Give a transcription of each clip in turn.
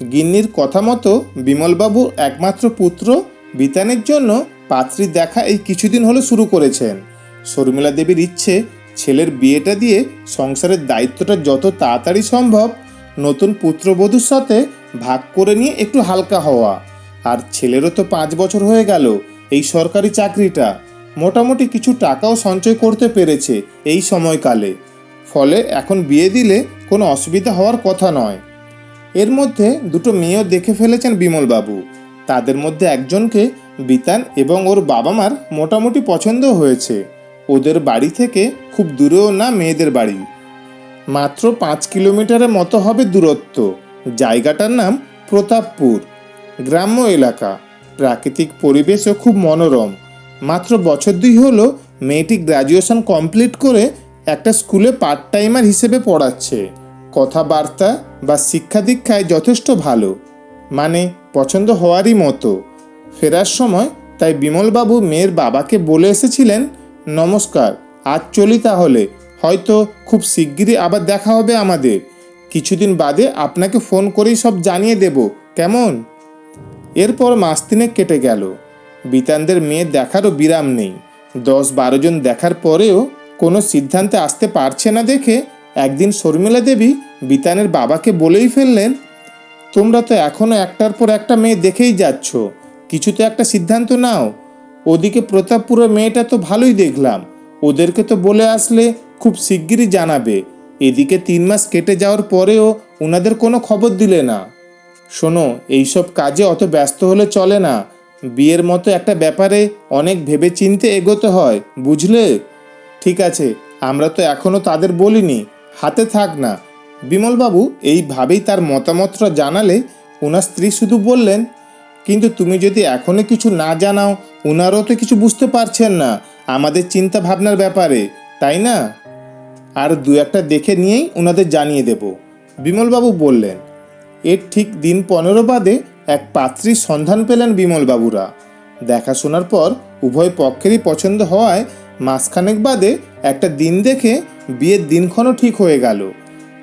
গিন্নির কথা মতো বিমলবাবুর একমাত্র পুত্র, বিতানের জন্য পাত্রী দেখা এই কিছুদিন হলো শুরু করেছেন। শর্মিলা দেবীর ইচ্ছে, ছেলের বিয়েটা দিয়ে সংসারের দায়িত্বটা যত তাড়াতাড়ি সম্ভব নতুন পুত্রবধূর সাথে ভাগ করে নিয়ে একটু হালকা হওয়া। আর ছেলেরও তো পাঁচ বছর হয়ে গেল, এই সরকারি চাকরিটা। মোটামুটি কিছু টাকাও সঞ্চয় করতে পেরেছে এই সময়কালে। ফলে এখন বিয়ে দিলে কোনো অসুবিধা হওয়ার কথা নয়। এর মধ্যে দুটো মেয়েও দেখে ফেলেছেন বিমলবাবু তাদের মধ্যে একজনকে বিতান এবং ওর বাবা মার মোটামুটি পছন্দ হয়েছে। ওদের বাড়ি থেকে খুব দূরেও না মেয়েদের বাড়ি। মাত্র পাঁচ কিলোমিটারের মতো হবে দূরত্ব। জায়গাটার নাম প্রতাপপুর। গ্রাম্য এলাকা। প্রাকৃতিক পরিবেশও খুব মনোরম। মাত্র বছর দুই হলো মেয়েটি গ্র্যাজুয়েশন কমপ্লিট করে একটা স্কুলে পার্ট টাইমার হিসেবে পড়াচ্ছে। কথাবার্তা বা শিক্ষা দীক্ষায় যথেষ্ট ভালো মানে পছন্দ হওয়ারই মতো। ফেরার সময় তাই বিমলবাবু মেয়ের বাবাকে বলে এসেছিলেন, নমস্কার, আজ চলি তাহলে, হয়তো খুব শিগগিরই আবার দেখা হবে আমাদের। কিছুদিন বাদে আপনাকে ফোন করেই সব জানিয়ে দেব, কেমন? এরপর মাস তিনেক কেটে গেল। বিতানদের মেয়ে দেখারও বিরাম নেই। দশ বারো জন দেখার পরেও কোনো সিদ্ধান্তে আসতে পারছে না দেখে একদিন শর্মিলা দেবী বিতানের বাবাকে বলেই ফেললেন, তোমরা তো এখনও একটার পর একটা মেয়ে দেখেই যাচ্ছ। কিছু তো একটা সিদ্ধান্ত নাও। ওদিকে প্রতাপপুরের মেয়েটা তো ভালোই দেখলাম। ওদেরকে তো বলে আসলে খুব শিগগিরই জানাবে। এদিকে তিন মাস কেটে যাওয়ার পরেও ওনাদের কোনো খবর দিলে না। শোনো, এইসব কাজে অত ব্যস্ত হলে চলে না। বিয়ের মতো একটা ব্যাপারে অনেক ভেবে চিনতে এগোতে হয়, বুঝলে? ঠিক আছে, আমরা তো এখনও তাদের বলিনি। হাতে থাক না। বিমলবাবু এইভাবেই তার মতামতটা জানালে ওনার স্ত্রী শুধু বললেন, কিন্তু তুমি যদি এখনও কিছু না জানাও ওনারও তো কিছু বুঝতে পারছেন না, আমাদের চিন্তা ভাবনার ব্যাপারে, তাই না? আর দু একটা দেখে নিয়েই ওনাদের জানিয়ে দেব। বিমলবাবু বললেন। এর ঠিক দিন পনেরো বাদে এক পাত্রীর সন্ধান পেলেন বিমলবাবুরা। দেখাশোনার পর উভয় পক্ষেরই পছন্দ হওয়ায় মাসখানেক বাদে একটা দিন দেখে বিয়ের দিনক্ষণও ঠিক হয়ে গেল।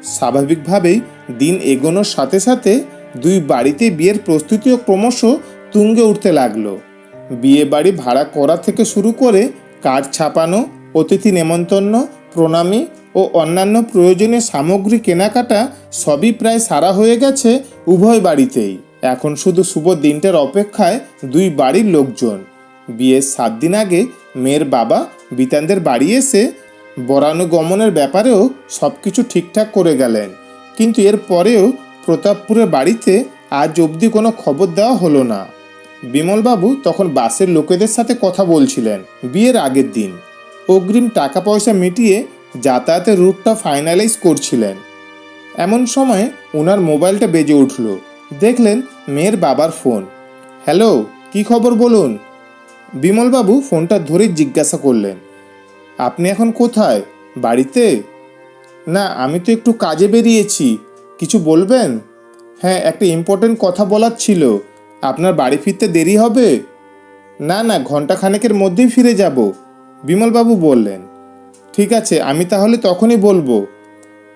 স্বাভাবিকভাবেই দিন এগোনোর সাথে সাথে দুই বাড়িতে বিয়ের প্রস্তুতিও ক্রমশ তুঙ্গে উঠতে লাগল। বিয়ে বাড়ি ভাড়া করা থেকে শুরু করে কার্ড ছাপানো, অতিথি নেমন্তন্ন, প্রণামী ও অন্যান্য প্রয়োজনীয় সামগ্রী কেনাকাটা সবই প্রায় সারা হয়ে গেছে উভয় বাড়িতেই। এখন শুধু শুভ দিনটার অপেক্ষায় দুই বাড়ির লোকজন। বিয়ের সাত দিন আগে মেয়ের বাবা বিতানদের বাড়ি এসে বরানুগমনের ব্যাপারেও সব কিছু ঠিকঠাক করে গেলেন। কিন্তু এর পরেও প্রতাপপুরের বাড়িতে আজ অবধি কোনো খবর দেওয়া হলো না। বিমলবাবু তখন বাসের লোকেদের সাথে কথা বলছিলেন বিয়ের আগের দিন। অগ্রিম টাকা পয়সা মিটিয়ে যাতায়াতের রুটটা ফাইনালাইজ করছিলেন। এমন সময় ওনার মোবাইলটা বেজে উঠল। দেখলেন মেয়ের বাবার ফোন। হ্যালো, কি খবর বলুন? বিমলবাবু ফোনটা ধরে জিজ্ঞাসা করলেন। আপনি এখন কোথায়? বাড়িতে? না, আমি তো একটু কাজে বেরিয়েছি। কিছু বলবেন? হ্যাঁ একটা ইম্পর্টেন্ট কথা বলার ছিল। আপনার বাড়ি ফিরতে দেরি হবে? না না ঘণ্টা খানেকের মধ্যেই ফিরে যাব, বিমলবাবু বললেন। ঠিক আছে, আমি তাহলে তখনই বলব।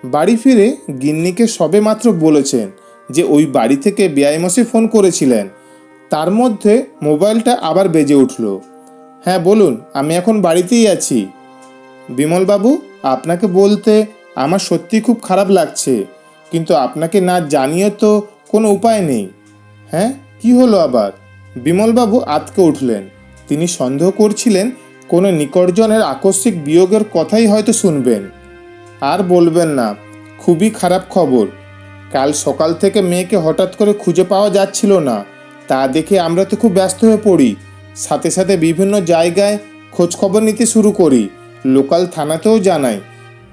বাড়ি ফিরে গিন্নিকে সবে মাত্র বলেছেন যে ওই বাড়ি থেকে বেআইমসে ফোন করেছিলেন। তার মধ্যে মোবাইলটা আবার বেজে উঠল। হ্যাঁ বলুন, আমি এখন বাড়িতেই আছি। বিমলবাবু, আপনাকে বলতে আমার সত্যি খুব খারাপ লাগছে, কিন্তু আপনাকে না জানিয়ে তো কোনো উপায় নেই। হ্যাঁ কি হলো আবার? বিমলবাবু আতকে উঠলেন। তিনি সন্দেহ করছিলেন, কোনো নিকটজনের আকস্মিক বিয়োগের কথাই হয়তো শুনবেন। আর বলবেন না, খুবই খারাপ খবর। কাল সকাল থেকে মেয়েকে হঠাৎ করে খুঁজে পাওয়া যাচ্ছিল না। তা দেখে আমরা তো খুব ব্যস্ত হয়ে পড়ি। সাথে সাথে বিভিন্ন জায়গায় খোঁজখবর নিতে শুরু করি। লোকাল থানাতেও জানাই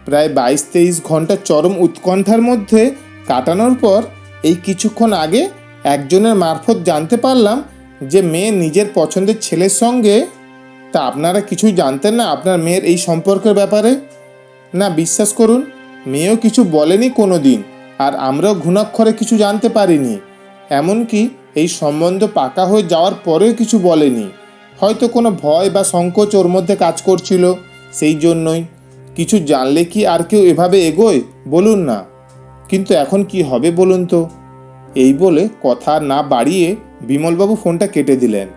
প্রায় বাইশ তেইশ ঘণ্টা চরম উৎকণ্ঠার মধ্যে কাটানোর পর এই কিছুক্ষণ আগে একজনের মারফত জানতে পারলাম যে মেয়ে নিজের পছন্দের ছেলের সঙ্গে। তা আপনারা কিছুই জানতেন না আপনার মেয়ের এই সম্পর্কের ব্যাপারে? না, বিশ্বাস করুন, মেয়েও কিছু বলেনি কোনো দিন আর আমরাও ঘুণাক্ষরে কিছু জানতে পারিনি। এমনকি এই সম্বন্ধ পাকা হয়ে যাওয়ার পরেও কিছু বলেনি। হয়তো কোনো ভয় বা সংকোচ ওর মধ্যে কাজ করছিল। সেই জন্যই। কিছু জানলে কি আর কেউ এভাবে এগোয়? বলুন না। কিন্তু এখন কি হবে বলুন তো? এই বলে কথা না বাড়িয়ে বিমলবাবু ফোনটা কেটে দিলেন।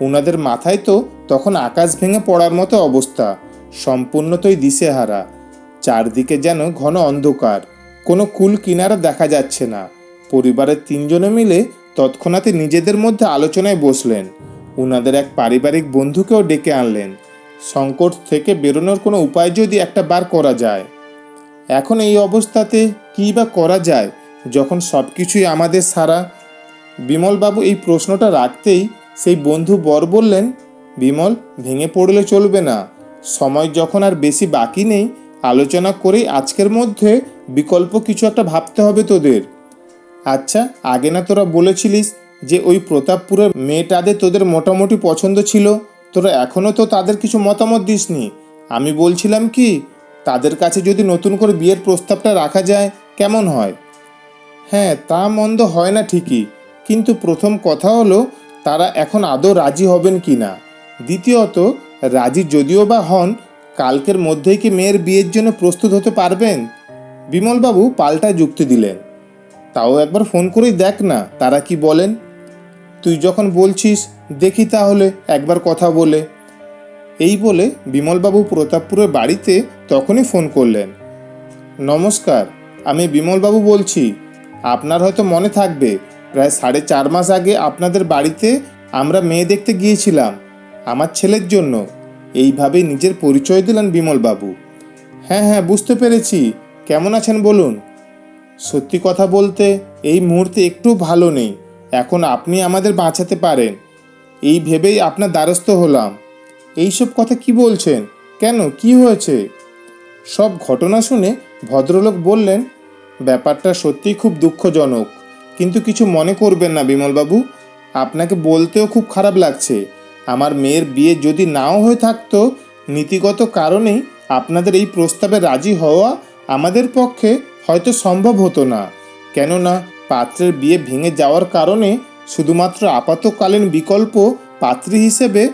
ওনাদের মাথায় তো তখন আকাশ ভেঙে পড়ার মতো অবস্থা। সম্পূর্ণতই দিশেহারা। চারদিকে যেন ঘন অন্ধকার। কোনো কুল কিনারা দেখা যাচ্ছে না। পরিবারের তিনজনে মিলে তৎক্ষণাতে নিজেদের মধ্যে আলোচনায় বসলেন। উনাদের এক পারিবারিক বন্ধুকেও ডেকে আনলেন। সংকট থেকে বেরোনোর কোনো উপায় যদি একটা বার করা যায়। এখন এই অবস্থাতে কী বা করা যায়, যখন সব কিছুই আমাদের সারা? বিমলবাবু এই প্রশ্নটা রাখতেই সেই বন্ধু বর বললেন, বিমল, ভেঙে পড়লে চলবে না। সময় যখন আর বেশি বাকি নেই, আলোচনা করেই আজকের মধ্যে বিকল্প কিছু একটা ভাবতে হবে তোদের। আচ্ছা আগে না তোরা বলেছিলিস যে ওই প্রতাপপুরের মেয়েটাদের তোদের মোটামুটি পছন্দ ছিল? তোরা এখনও তো তাদের কিছু মতামত দিসনি। আমি বলছিলাম কি, তাদের কাছে যদি নতুন করে বিয়ের প্রস্তাবটা রাখা যায়, কেমন হয়? হ্যাঁ তা মন্দ হয় না ঠিকই, কিন্তু প্রথম কথা হলো, তারা এখন আদৌ রাজি হবেন কি না? দ্বিতীয়ত, রাজি যদিও বা হন, কালকের মধ্যেই কি মেয়ের বিয়ের জন্য প্রস্তুত হতে পারবেন? বিমলবাবু পাল্টা যুক্তি দিলেন। তাও একবার ফোন করেই দেখ না, তারা কি বলেন? তুই যখন বলছিস, দেখি তাহলে একবার কথা বলে। এই বলে বিমলবাবু প্রতাপপুরের বাড়িতে তখনই ফোন করলেন। নমস্কার, আমি বিমলবাবু বলছি। আপনার হয়তো মনে থাকবে, প্রায় সাড়ে চার মাস আগে আপনাদের বাড়িতে আমরা মেয়ে দেখতে গিয়েছিলাম, আমার ছেলের জন্য। এইভাবে নিজের পরিচয় দিলেন বিমলবাবু। হ্যাঁ হ্যাঁ বুঝতে পেরেছি। কেমন আছেন বলুন? সত্যি কথা বলতে, এই মুহূর্তে একটু ভালো নেই। এখন আপনি আমাদের বাঁচাতে পারেন। এই ভেবেই আপনার দ্বারস্থ হলাম। এইসব কথা কি বলছেন? কেন? কি হয়েছে? সব ঘটনা শুনে ভদ্রলোক বললেন, ব্যাপারটা সত্যিই খুব দুঃখজনক। কিন্তু কিছু মনে করবেন না বিমলবাবু। আপনাকে বলতেও খুব খারাপ লাগছে। আমার মেয়ের বিয়ে যদি নাও হয়ে থাকতো, নীতিগত কারণেই আপনাদের এই প্রস্তাবে রাজি হওয়া আমাদের পক্ষে হয়তো সম্ভব হতো না। কেননা পাত্রের বিয়ে ভেঙে যাওয়ার কারণে শুধুমাত্র আপাতকালীন বিকল্প পাত্রী হিসেবে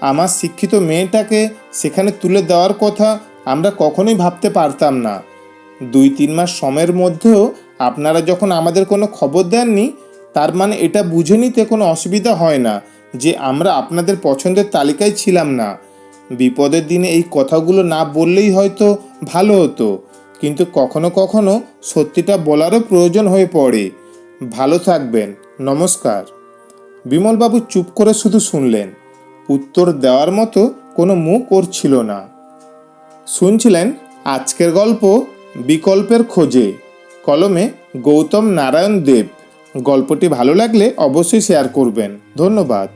আমার শিক্ষিত মেয়েটাকে সেখানে তুলে দেওয়ার কথা আমরা কখনোই ভাবতে পারতাম না। দুই তিন মাস সময়ের মধ্যেও আপনারা যখন আমাদের কোনো খবর দেননি, তার মানে এটা বুঝে নিতে কোনো অসুবিধা হয় না যে আমরা আপনাদের পছন্দের তালিকায় ছিলাম না। বিপদের দিনে এই কথাগুলো না বললেই হয়তো ভালো হতো। কিন্তু কখনো কখনো সত্যিটা বলারও প্রয়োজন হয়ে পড়ে। ভালো থাকবেন। নমস্কার। বিমলবাবু চুপ করে শুধু শুনলেন। উত্তর দেওয়ার মতো কোনো মুখ ওর ছিল না। শুনছিলেন আজকের গল্প বিকল্পের খোঁজে। কলমে গৌতম নারায়ণ দেব। গল্পটি ভালো লাগলে অবশ্যই শেয়ার করবেন। ধন্যবাদ।